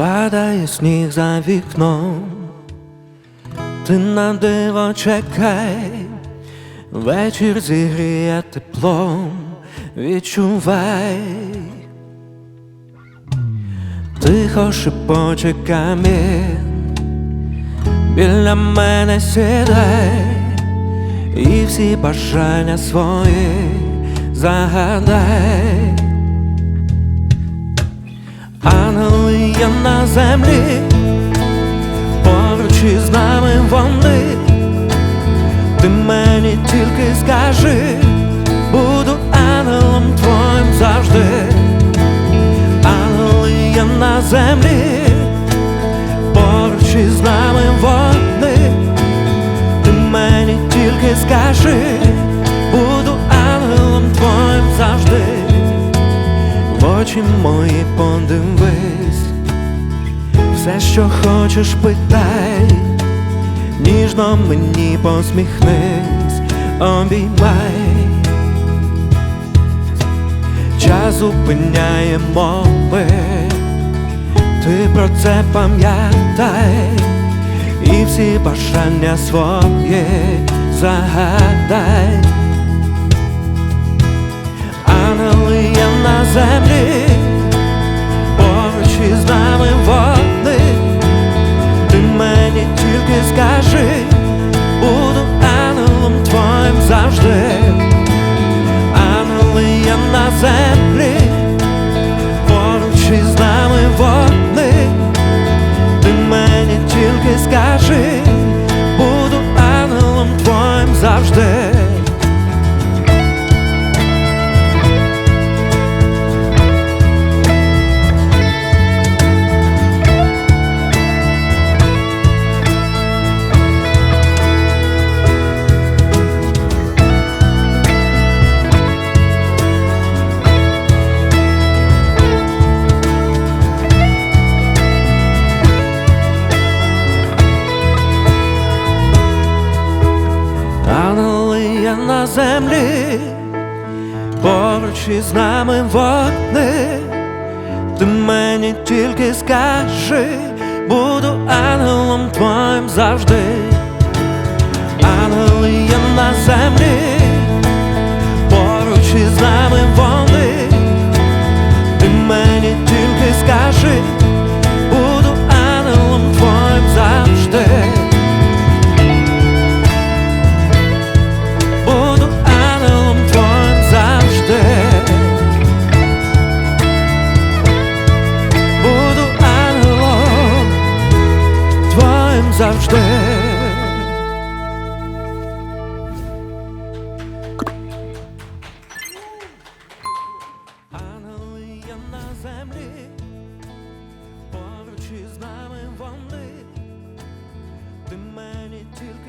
Падає сніг за вікном, ти на диво чекай, вечір зігріє теплом, відчувай, тихо шепоче камінь, біля мене сідай, і всі бажання свої загадай. Є на землі, поруч із нами вони, ти мені тільки скажи, буду ангелом твоїм завжди, ангели є на землі, поруч із нами вони, ти мені тільки скажи, буду ангелом твоїм завжди. Очі мої подивись, все, що хочеш, питай, ніжно мені посміхнись, обіймай, час зупиняє мови, ти про це пам'ятай, і всі бажання свої загадай. Тільки є на землі, поруч із нами вони, ти мені тільки скажи, буду ангелом твоїм завжди. Завжди. Ангели на землі, поруч із нами вони. Ти мені тільки